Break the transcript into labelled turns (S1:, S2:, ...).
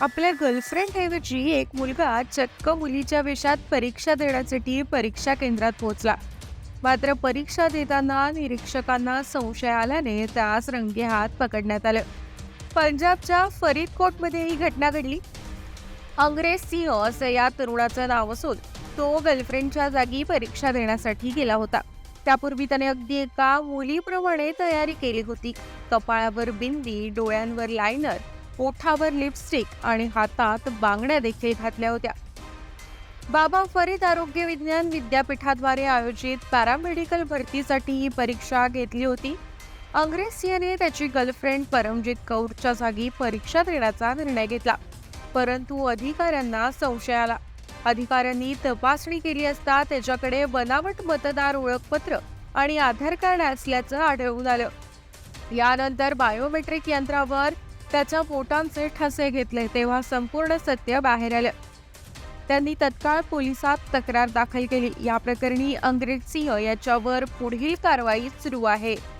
S1: आपल्या गर्लफ्रेंडऐवजी एक मुलगा चक्क मुलीच्या वेशात परीक्षा देण्यासाठी परीक्षा केंद्रात पोहोचला. मात्र परीक्षा देताना निरीक्षकांना संशय आल्याने त्यास रंगे हात पकडण्यात आलं. पंजाबच्या फरीदकोटमध्ये ही घटना घडली. अंग्रेज सिंह असं या तरुणाचं नाव असून तो गर्लफ्रेंडच्या जागी परीक्षा देण्यासाठी गेला होता. त्यापूर्वी त्याने अगदी एका मुलीप्रमाणे तयारी केली होती. कपाळावर बिंदी डोळ्यांवर लायनर ओठावर लिपस्टिक आणि हातात बांगड्या देखील घातल्या होत्या. बाबा फरीद आरोग्य विज्ञान विद्यापीठाद्वारे आयोजित पॅरामेडिकल भरतीसाठी ही परीक्षा घेतली होती. अंग्रेज सिंहने त्याची गर्लफ्रेंड परमजीत कौरच्या जागी परीक्षा देण्याचा निर्णय घेतला. परंतु अधिकाऱ्यांना संशय आला. अधिकाऱ्यांनी तपासणी केली असता त्याच्याकडे बनावट मतदार ओळखपत्र आणि आधार कार्ड असल्याचं आढळून आलं. यानंतर बायोमेट्रिक यंत्रावर त्याच्या बोटांचे ठसे घेतले तेव्हा संपूर्ण सत्य बाहेर आलं. त्यांनी तत्काळ पोलिसात तक्रार दाखल केली. या प्रकरणी अंग्रेज सिंह याच्यावर पुढील कारवाई सुरू आहे.